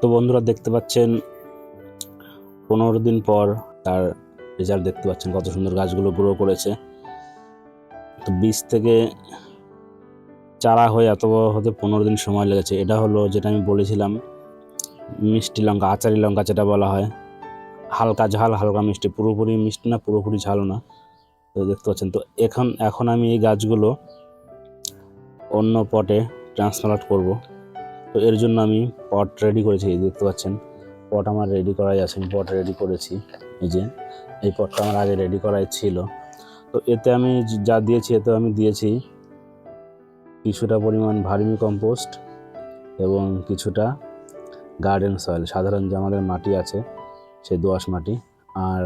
তো বন্ধুরা দেখতে পাচ্ছেন, পনেরো দিন পর তার রেজাল্ট দেখতে পাচ্ছেন কত সুন্দর গাছগুলো গ্রো করেছে। তো বীজ থেকে চারা হয়ে এত হতে পনেরো দিন সময় লেগেছে। এটা হলো যেটা আমি বলেছিলাম, মিষ্টি লঙ্কা, আচারি লঙ্কা যেটা বলা হয়। হালকা ঝাল, হালকা মিষ্টি, পুরোপুরি মিষ্টি না, পুরোপুরি ঝালও না। তো দেখতে পাচ্ছেন, তো এখন এখন আমি এই গাছগুলো অন্য পটে ট্রান্সপ্লান্ট করব। তো এর জন্য আমি পট রেডি করেছি, এই দেখতে পাচ্ছেন। পট আমার রেডি করাই আছে, আমি পট রেডি করেছি। এই যে, এই পটটা আমার আগে রেডি করাই ছিল। তো এতে আমি যা দিয়েছি এতে আমি দিয়েছি কিছুটা পরিমাণ ভার্মি কম্পোস্ট এবং কিছুটা গার্ডেন সয়েল সাধারণ যে আমাদের মাটি আছে সেই দোআঁশ মাটি আর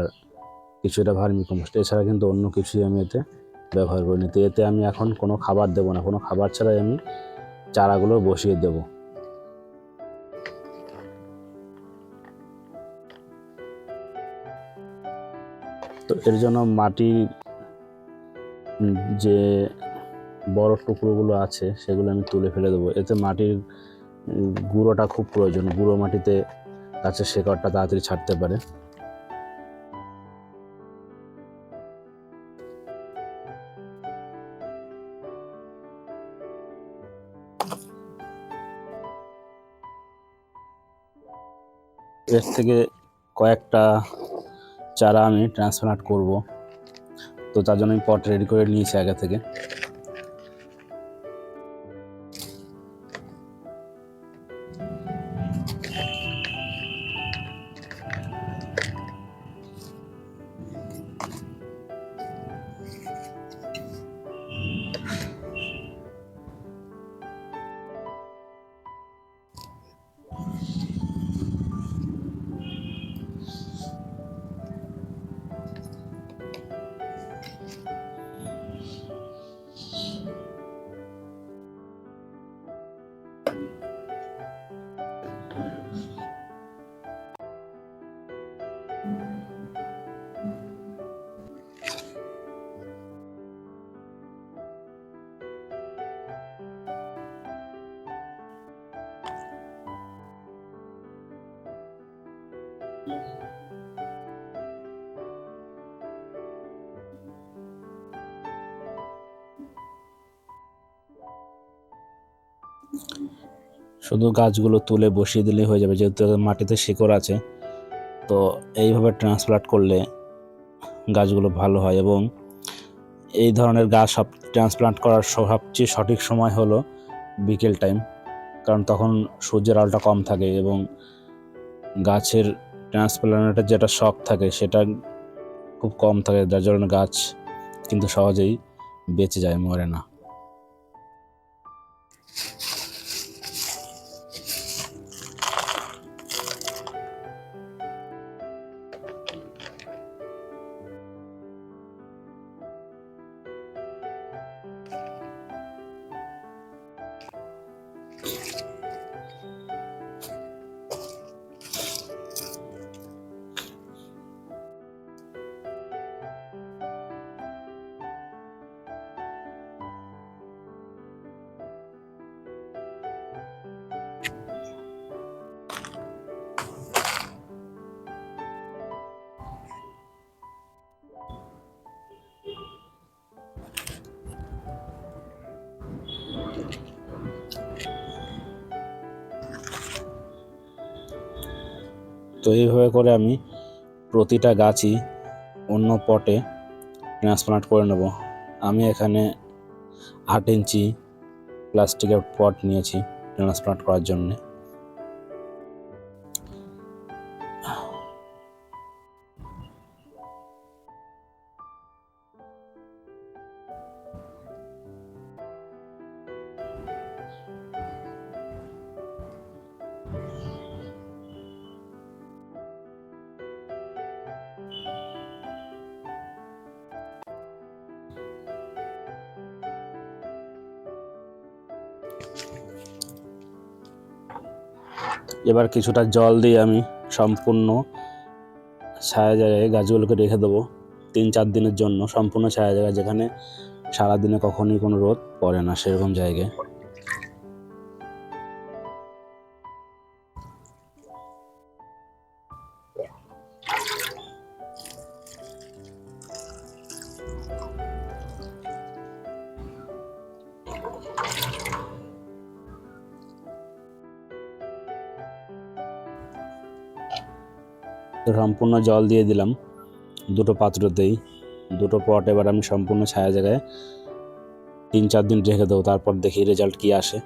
কিছুটা ভার্মি কম্পোস্ট এছাড়া কিন্তু অন্য কিছুই আমি এতে ব্যবহার করিনি। তো এতে আমি এখন কোনো খাবার দেবো না। কোনো খাবার ছাড়াই আমি চারাগুলো বসিয়ে দেবো। তো এর জন্য মাটি যে বড় টুকরোগুলো আছে, সেগুলো আমি তুলে ফেলে দেবো। এতে মাটির গুঁড়োটা খুব প্রয়োজন। গুঁড়ো মাটিতে গাছের শেকড়টা তাড়াতাড়ি ছাড়তে পারে। এর থেকে কয়েকটা চারা আমি ট্রান্সপ্লান্ট করব। তো তার জন্য আমি পট রেডি করে নিয়েছি আগে থেকে। শুধু গাছগুলো তুলে বসিয়ে দিলেই হয়ে যাবে, যেহেতু মাটিতে শিকড় আছে। তো এইভাবে ট্রান্সপ্লান্ট করলে গাছগুলো ভালো হয় এবং এই ধরনের গাছ সব ট্রান্সপ্লান্ট করার সবচেয়ে সঠিক সময় হলো বিকেল টাইম কারণ তখন সূর্যের আলোটা কম থাকে এবং গাছের ট্রান্সপ্লান্টের যেটা শখ থাকে, সেটা খুব কম থাকে, যার জন্য গাছ কিন্তু সহজেই বেঁচে যায়, মরে না। তো এইভাবে করে আমি প্রতিটা গাছই অন্য পটে ট্রান্সপ্লান্ট করে নেব। আমি এখানে আট ইঞ্চি প্লাস্টিকের পট নিয়েছি ট্রান্সপ্লান্ট করার জন্যে। এবার কিছুটা জল দিয়ে আমি সম্পূর্ণ ছায়া জায়গায় গাছগুলোকে রেখে দেবো তিন চার দিনের জন্য সম্পূর্ণ ছায়া জায়গায় যেখানে সারাদিনে কখনোই কোনো রোদ পড়ে না সেরকম জায়গায়। সম্পূর্ণ জল দিয়ে দিলাম দুটো পাত্রতেই। দুটো পট এবার আমি সম্পূর্ণ ছায়া জায়গায় তিন চার দিন রেখে দেবো, তারপর দেখি রেজাল্ট কী আসে।